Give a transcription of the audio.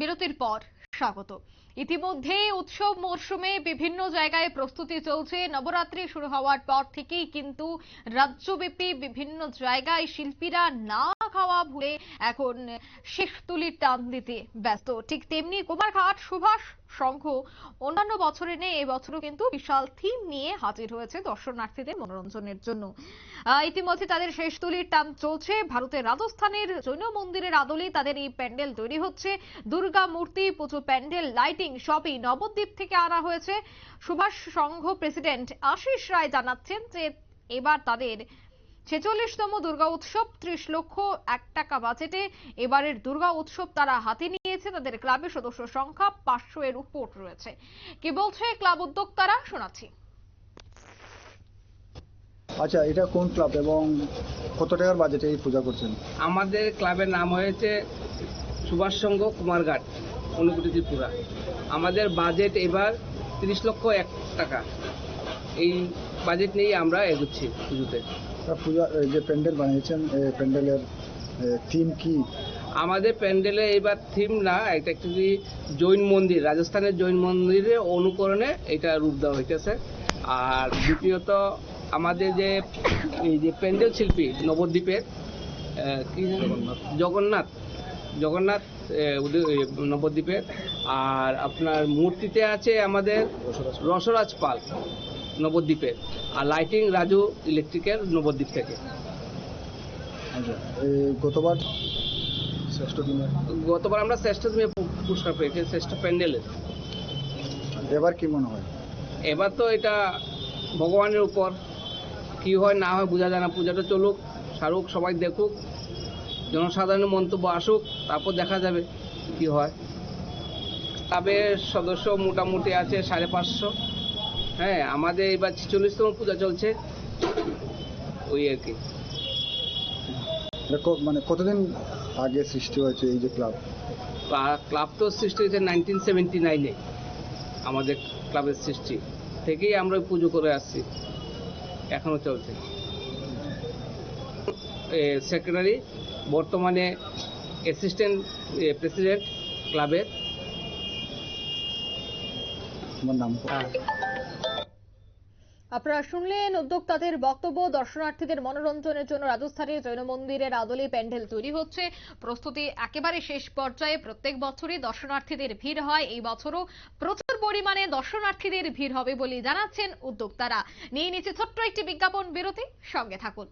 বিরতির পর স্বাগত। ইতিমধ্যে উৎসব মরশুমে বিভিন্ন জায়গায় প্রস্তুতি চলছে। নবরাত্রি শুরু হওয়ার পর থেকেই কিন্তু রাজ্যব্যাপী বিভিন্ন জায়গায় শিল্পীরা না খাওয়া ভুলে এখন শেষ তুলির টান দিতে ব্যস্ত। ঠিক তেমনি কুমারঘাট সুভাষ সংঘ অন্যান্য বছরে নেই, এবছরও কিন্তু বিশাল থিম নিয়ে হাজির হয়েছে দর্শনার্থীদের মনোরঞ্জনের জন্য। ইতিমধ্যে তাদের শেষ তুলির টান চলছে। ভারতের রাজস্থানের জৈন মন্দিরের আদলে তাদের এই প্যান্ডেল তৈরি হচ্ছে। দুর্গা মূর্তি, পুজো প্যান্ডেল, লাইটিং সবই নবদ্বীপ থেকে আনা হয়েছে। সুভাষ সংঘ প্রেসিডেন্ট আশিস রায় জানাচ্ছেন যে এবার তাদের ছেচল্লিশতম দুর্গা উৎসব, ত্রিশ লক্ষ এক টাকা বাজেটে এবারের দুর্গা উৎসব তারা হাতে নিয়েছে তাদের ক্লাবের সদস্য সংখ্যা পাঁচশো এর উপর রয়েছে। কি বলছে ক্লাব উদ্যোক্তারা? শোনাচ্ছি। আচ্ছা এটা কোন ক্লাব এবং কত টাকার বাজেটে এই পূজা করছেন? আমাদের ক্লাবের নাম হয়েছে সুভাষ সংঘ কুমারঘাট অনুকুটি ত্রিপুরা আমাদের বাজেট এবার তিরিশ লক্ষ এক টাকা। এই বাজেট নিয়েই আমরা এগোচ্ছি পুজোতে। পূজা যে প্যান্ডেল বানিয়েছেন প্যান্ডেলের থিম কি? আমাদের প্যান্ডেলে এবার থিম না, এটা একচুয়ালি জৈন মন্দির, রাজস্থানের জৈন মন্দিরের অনুকরণে এটা রূপ দেওয়া হইতেছে। আর দ্বিতীয়ত আমাদের যে, এই যে প্যান্ডেল শিল্পী নবদ্বীপের কি জগন্নাথ জগন্নাথ নবদ্বীপের। আর আপনার মূর্তিতে আছে আমাদের রসরাজ পাল নবদ্বীপের। আর লাইটিং রাজু ইলেকট্রিকের নবদ্বীপ থেকে। আচ্ছা গতবার শ্রেষ্ঠ দিনে গতবার আমরা শ্রেষ্ঠ তুমি পুরস্কার পেয়েছি শ্রেষ্ঠ প্যান্ডেলের। এবার কি মনে হয়? এবার তো এটা ভগবানের উপর। কি হয় না হয় বোঝা যায় না। পূজাটা চলুক সারুক সবাই দেখুক জনসাধারণের মন্তব্য আসুক তারপর দেখা যাবে কি হয়। তবে সদস্য মোটামুটি আছে সাড়ে পাঁচশো। হ্যাঁ আমাদের এবার ছেচল্লিশতম পূজা চলছে। ওই আর ক- মানে কতদিন আগে সৃষ্টি হয়েছে এই যে ক্লাব? ক্লাব তো সৃষ্টি হয়েছে নাইনটিন সেভেন্টি নাইনে আমাদের ক্লাবের সৃষ্টি। থেকেই আমরা পুজো করে আসছি। এখনও চলছে। সেক্রেটারি বর্তমানে অ্যাসিস্ট্যান্ট প্রেসিডেন্ট ক্লাবের। আমার নাম? আপনারা শুনলেন উদ্যোক্তাদের বক্তব্য, দর্শনার্থীদের মনোরঞ্জনের জন্য রাজস্থানের জৈন মন্দিরের আদলে প্যান্ডেল তৈরি হচ্ছে। প্রস্তুতি একেবারে শেষ পর্যায়ে প্রত্যেক বছরই দর্শনার্থীদের ভিড় হয়। এই বছরও প্রচুর পরিমাণে দর্শনার্থীদের ভিড় হবে বলে জানাচ্ছেন উদ্যোক্তারা। নিয়ে নিচ্ছে ছোট্ট একটি বিজ্ঞাপন বিরতি। সঙ্গে থাকুন।